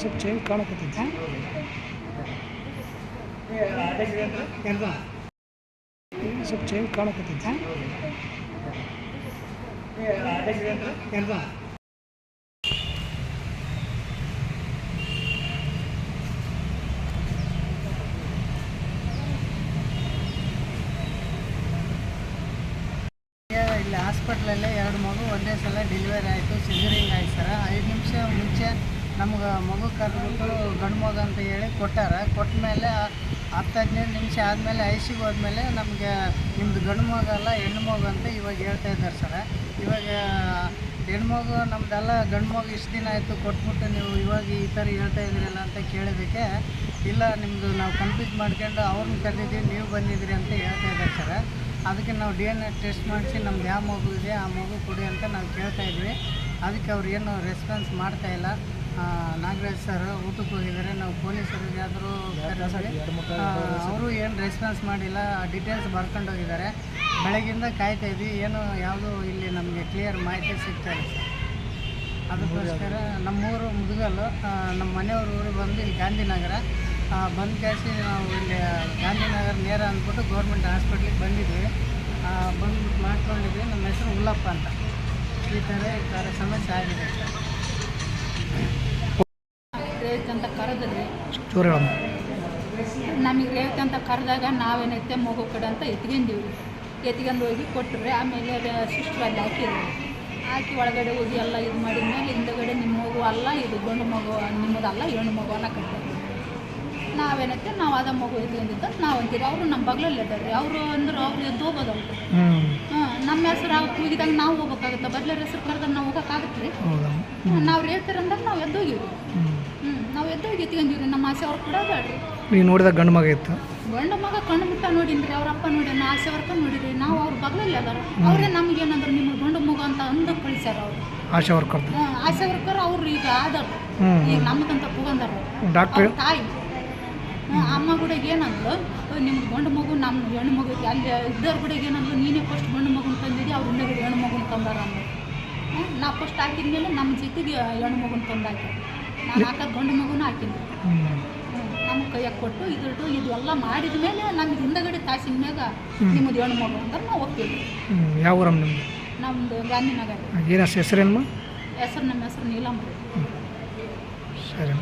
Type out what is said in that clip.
ಸ್ವಲ್ಪ ಚೇಂಜ್ ಕಾಣಕತ್ತೈತಿ. ಸ್ವಲ್ಪ ಚೇಂಜ್ ಕಾಣಕತ್ತೈತಿ. ಇಲ್ಲಿ, ಹಾಸ್ಪಿಟ್ಲಲ್ಲೇ ಎರಡು ಮಗು ಒಂದೇ ಸಲ ಡೆಲಿವರಿ ಆಯಿತು, ಸಿಜರಿಂಗ್ ಆಯ್ತು ಸರ್ ಐದು ನಿಮಿಷ ಮುಂಚೆ ನಮ್ಗೆ ಮಗು ಕರೆದ್ಬಿಟ್ಟು ಗಂಡು ಮಗು ಅಂತ ಹೇಳಿ ಕೊಟ್ಟಾರ. ಕೊಟ್ಟ ಮೇಲೆ ಹತ್ತು ಹದಿನೈದು ನಿಮಿಷ ಆದಮೇಲೆ ಐಸಿಗೆ ಹೋದ್ಮೇಲೆ ನಮಗೆ ನಿಮ್ಮದು ಗಂಡು ಮಗು ಅಲ್ಲ ಹೆಣ್ಣು ಮಗು ಅಂತ ಇವಾಗ ಹೇಳ್ತಾ ಇದ್ದಾರೆ ಸರ. ಇವಾಗ ಹೆಣ್ಮಗು ನಮ್ದೆಲ್ಲ ಗಂಡು ಮಗು ಇಷ್ಟು ದಿನ ಆಯಿತು ಕೊಟ್ಬಿಟ್ಟು ನೀವು ಇವಾಗ ಈ ಥರ ಹೇಳ್ತಾ ಇದ್ದೀರಲ್ಲ ಅಂತ ಕೇಳಿದ್ದಕ್ಕೆ ಇಲ್ಲ ನಿಮ್ಮದು ನಾವು ಕನ್ಫ್ಯೂಸ್ ಮಾಡ್ಕೊಂಡು ಅವ್ರನ್ನ ಕರೆದಿದ್ದೀವಿ ನೀವು ಬಂದಿದ್ದೀರಿ ಅಂತ ಹೇಳ್ತಾ ಇದ್ದಾರೆ ಸರ. ಅದಕ್ಕೆ ನಾವು ಡಿ ಎನ್ ಎ ಟೆಸ್ಟ್ ಮಾಡಿಸಿ ನಮ್ದು ಯಾವ ಮಗು ಇದೆ ಆ ಮಗು ಕೊಡಿ ಅಂತ ನಾವು ಕೇಳ್ತಾ ಇದ್ವಿ. ಅದಕ್ಕೆ ಅವ್ರು ಏನು ರೆಸ್ಪಾನ್ಸ್ ಮಾಡ್ತಾ ಇಲ್ಲ. ಆ, ನಾಗರಾಜ್ ಸರ್ ಊಟಕ್ಕೆ ಹೋಗಿದ್ದಾರೆ. ನಾವು ಪೊಲೀಸರಿಗೆ ಆದರೂ ಅವರು ಏನು ರೆಸ್ಪಾನ್ಸ್ ಮಾಡಿಲ್ಲ. ಡೀಟೇಲ್ಸ್ ಬರ್ಕೊಂಡು ಹೋಗಿದ್ದಾರೆ. ಬೆಳಗಿಂದ ಕಾಯ್ತಾ ಇದ್ವಿ. ಏನು ಯಾವುದೂ ಇಲ್ಲಿ ನಮಗೆ ಕ್ಲಿಯರ್ ಮಾಹಿತಿ ಸಿಗ್ತಾ ಇಲ್ಲ ಸರ್. ಅದಕ್ಕೋಸ್ಕರ ನಮ್ಮೂರು ಮುದುಗಲು ನಮ್ಮ ಮನೆಯವ್ರ ಊರು ಬಂದು ಇಲ್ಲಿ ಗಾಂಧಿನಗರ ಬಂದು ಕೇಳಿಸಿ ನಾವು ಇಲ್ಲಿ ಗಾಂಧಿನಗರ ನೇರ ಅಂದ್ಬಿಟ್ಟು ಗೌರ್ಮೆಂಟ್ ಹಾಸ್ಪಿಟ್ಲಿಗೆ ಬಂದಿದ್ವಿ. ಬಂದ್ಬಿಟ್ಟು ಮಾಡ್ಕೊಂಡಿದ್ವಿ. ನಮ್ಮ ಹೆಸರು ಉಲ್ಲಪ್ಪ ಅಂತ. ಈ ಥರ ಈ ಥರ ಸಮಸ್ಯೆ ಆಗಿದೆ ಸರ್. ರೇಟ್ ಅಂತ ಕರೆದ್ರಿ ಜೋರು ಹೇಳಮ್ಮ. ನಮಗೆ ರೇವತಿ ಅಂತ ಕರೆದಾಗ ನಾವೇನೈತೆ ಮಗು ಕಡೆ ಅಂತ ಎತ್ಕೊಂಡೀವಿ. ಎತ್ಕೊಂಡು ಹೋಗಿ ಕೊಟ್ಟರೆ ಆಮೇಲೆ ಸಿಸ್ಟರ್ ಅಲ್ಲಿ ಹಾಕಿದ್ರು ಹಾಕಿ ಒಳಗಡೆ ಹೋಗಿ ಎಲ್ಲ ಇದು ಮಾಡಿದ ಮೇಲೆ ಹಿಂದಗಡೆ ನಿಮ್ಮ ಮಗು ಅಲ್ಲ ಇದು ಗಂಡು ಮಗು ನಿಮ್ಮದಲ್ಲ ಹೆಣ್ಣು ಮಗು ಅನ್ನಕತ್ತೆ ನಾವೇನೈತೆ ನಾವು ಅದ ಮಗು ಎತ್ಕೊಂಡಿದ್ದ. ನಾವು ಅಂತೀರಿ ಅವರು ನಮ್ಮ ಬಗ್ಲಲ್ಲಿ ಇದ್ದಾರೆ. ಅವರು ಅಂದ್ರೆ ಅವ್ರು ಎದ್ದು ಹೋಗೋದು ಅವ್ರು. ಹ್ಞೂ ಹಾಂ ನಮ್ಮ ಹೆಸರು ಅವ್ರು ಕೂಗಿದಾಗ ನಾವು ಹೋಗ್ಬೇಕಾಗುತ್ತೆ. ಬದ್ಲರ ಹೆಸರು ಕರೆದಾಗ ನಾವು ಹೋಗೋಕ್ಕಾಗತ್ತೆ ರೀ ನಾವು ರೇಟ್ ಅಂದಾಗ ನಾವು ಎದ್ದೋಗಿವಿ ಹ್ಞೂ ನಾವು ಎದ್ದೋಗಿ ಎತ್ಕೊಂಡೀವಿ ನಮ್ಮ ಆಸೆ ಅವ್ರು ಕೂಡ ಬೇಡ್ರಿ ನೀವು ನೋಡಿದಾಗ ಗಂಡು ಮಗ ಇತ್ತು. ಗಂಡು ಮಗ ಕಣ್ಣು ಮುಟ್ಟ ನೋಡಿನ್ರಿ. ಅವ್ರ ಅಪ್ಪ ನೋಡಿ ನಾ ಆಸೆ ವರ್ಕ ನೋಡಿರಿ ನಾವು ಅವ್ರ ಬಗ್ಲಲ್ಲಿ ಅದಾರ. ಅವರೇ ನಮ್ಗೇನಂದ್ರೆ ನಿಮ್ಮ ಗಂಡು ಮಗ ಅಂತ ಅಂದು ಕಳಿಸ್ಯಾರ ಅವ್ರು. ಆಶಾ ವರ್ಕರ್ ಆಶಾ ವರ್ಕರ್ ಅವ್ರು ಈಗ ಆದರು ಈಗ ನಮ್ಗಂತ ಹೋಗಂದಾರ ಡಾಕ್ಟರ್ ತಾಯಿ. ಅಮ್ಮ ಕೂಡ ಏನಂದ್ರು ನಿಮ್ಗೆ ಗಂಡು ಮಗು ನಮ್ಮ ಹೆಣ್ಣು ಮಗು. ಅಲ್ಲಿ ಇದ್ದವ್ರ ಕೂಡ ಏನಂದ್ರು ನೀನೇ ಫಸ್ಟ್ ಗಂಡು ಮಗುನ ತಂದಿದ್ದಿ ಅವ್ರು ಹಿಂದಗಡೆ ಹೆಣ್ಣು ಮಗುನ ತಂದಾರ ಅಂದ್ರು. ನಾ ಫಸ್ಟ್ ಹಾಕಿದ್ಮೇಲೆ ನಮ್ಮ ಜೊತೆಗೆ ಹೆಣ್ಣು ಮಗುನ ತಂದು ಹಾಕಿದ್ರು ನಾನು ಹಾಕೋದು ಗಂಡು ಮಗುನ ಹಾಕಿದ್ದೆ ನಮ್ಮ ಕೈಯಾಗೆ ಕೊಟ್ಟು ಇದ್ರದ್ದು ಇದೆಲ್ಲ ಮಾಡಿದ ಮೇಲೆ ನಮ್ಗೆ ಹಿಂದಗಡೆ ತಾಸಿನ ಮ್ಯಾಗ ನಿಮ್ಮದು ಹೆಣ್ಣು ಮಗು ಅಂದ್ರೆ ನಾವು ಹೋಗ್ತೀವಿ ಯಾವ ಊರಮ್ಮ ನಿಮ್ಮದು ನಮ್ಮದು ಗಾಂಧಿನಗರ. ಏನು ಹೆಸರೇನಮ್ಮ? ಹೆಸರು ನಮ್ಮ ಹೆಸರು ನೀಲಮ್ಮ ಸರಿ.